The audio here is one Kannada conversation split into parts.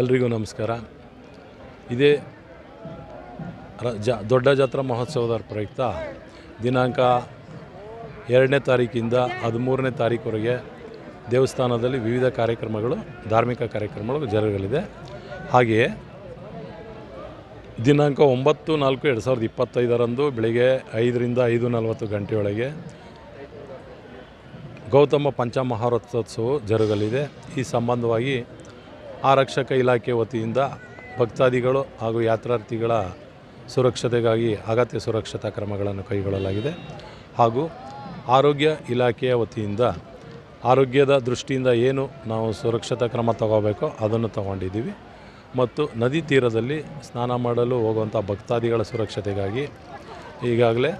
ಎಲ್ರಿಗೂ ನಮಸ್ಕಾರ. ಇದೇ ಜ ದೊಡ್ಡ ಜಾತ್ರಾ ಮಹೋತ್ಸವದ ಪ್ರಯುಕ್ತ ದಿನಾಂಕ ಎರಡನೇ ತಾರೀಕಿಂದ ಹದಿಮೂರನೇ ತಾರೀಕುವರೆಗೆ ದೇವಸ್ಥಾನದಲ್ಲಿ ವಿವಿಧ ಕಾರ್ಯಕ್ರಮಗಳು, ಧಾರ್ಮಿಕ ಕಾರ್ಯಕ್ರಮಗಳು ಜರುಗಲಿದೆ. ಹಾಗೆಯೇ ದಿನಾಂಕ ಒಂಬತ್ತು ನಾಲ್ಕು ಎರಡು ಸಾವಿರದ ಇಪ್ಪತ್ತೈದರಂದು ಬೆಳಿಗ್ಗೆ ಐದರಿಂದ ಐದು ನಲವತ್ತು ಗಂಟೆಯೊಳಗೆ ಗೌತಮ ಪಂಚಮಹಾರಥೋತ್ಸವ ಜರುಗಲಿದೆ. ಈ ಸಂಬಂಧವಾಗಿ ಆರಕ್ಷಕ ಇಲಾಖೆ ವತಿಯಿಂದ ಭಕ್ತಾದಿಗಳು ಹಾಗೂ ಯಾತ್ರಾರ್ಥಿಗಳ ಸುರಕ್ಷತೆಗಾಗಿ ಅಗತ್ಯ ಸುರಕ್ಷತಾ ಕ್ರಮಗಳನ್ನು ಕೈಗೊಳ್ಳಲಾಗಿದೆ. ಹಾಗೂ ಆರೋಗ್ಯ ಇಲಾಖೆಯ ವತಿಯಿಂದ ಆರೋಗ್ಯದ ದೃಷ್ಟಿಯಿಂದ ಏನು ನಾವು ಸುರಕ್ಷತಾ ಕ್ರಮ ತಗೋಬೇಕೋ ಅದನ್ನು ತಗೊಂಡಿದ್ದೀವಿ. ಮತ್ತು ನದಿ ತೀರದಲ್ಲಿ ಸ್ನಾನ ಮಾಡಲು ಹೋಗುವಂಥ ಭಕ್ತಾದಿಗಳ ಸುರಕ್ಷತೆಗಾಗಿ ಈಗಾಗಲೇ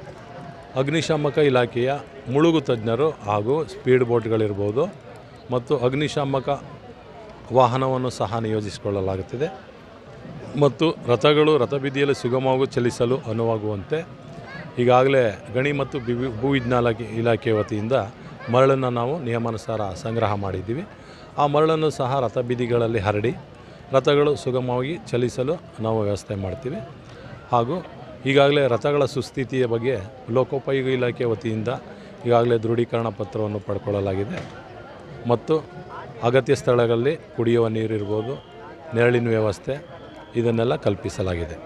ಅಗ್ನಿಶಾಮಕ ಇಲಾಖೆಯ ಮುಳುಗು ತಜ್ಞರು ಹಾಗೂ ಸ್ಪೀಡ್ ಬೋಟ್ಗಳಿರ್ಬೋದು. ಮತ್ತು ಅಗ್ನಿಶಾಮಕ ವಾಹನವನ್ನು ಸಹ ನಿಯೋಜಿಸಿಕೊಳ್ಳಲಾಗುತ್ತಿದೆ. ಮತ್ತು ರಥಗಳು ರಥಬೀದಿಯಲ್ಲಿ ಸುಗಮವಾಗಿ ಚಲಿಸಲು ಅನುವಾಗುವಂತೆ ಈಗಾಗಲೇ ಗಣಿ ಮತ್ತು ಬಿವಿ- ಭೂವಿಜ್ಞಾನ ಇಲಾಖೆ ವತಿಯಿಂದ ಮರಳನ್ನು ನಾವು ನಿಯಮಾನುಸಾರ ಸಂಗ್ರಹ ಮಾಡಿದ್ದೀವಿ. ಆ ಮರಳನ್ನು ಸಹ ರಥಬೀದಿಗಳಲ್ಲಿ ಹರಡಿ ರಥಗಳು ಸುಗಮವಾಗಿ ಚಲಿಸಲು ನಾವು ವ್ಯವಸ್ಥೆ ಮಾಡ್ತೀವಿ. ಹಾಗೂ ಈಗಾಗಲೇ ರಥಗಳ ಸುಸ್ಥಿತಿಯ ಬಗ್ಗೆ ಲೋಕೋಪಯೋಗಿ ಇಲಾಖೆ ವತಿಯಿಂದ ಈಗಾಗಲೇ ದೃಢೀಕರಣ ಪತ್ರವನ್ನು ಪಡ್ಕೊಳ್ಳಲಾಗಿದೆ. ಮತ್ತು ಅಗತ್ಯ ಸ್ಥಳಗಳಲ್ಲಿ ಕುಡಿಯುವ ನೀರಿರ್ಬೋದು ನೆರಳಿನ ವ್ಯವಸ್ಥೆ ಇದನ್ನೆಲ್ಲ ಕಲ್ಪಿಸಲಾಗಿದೆ.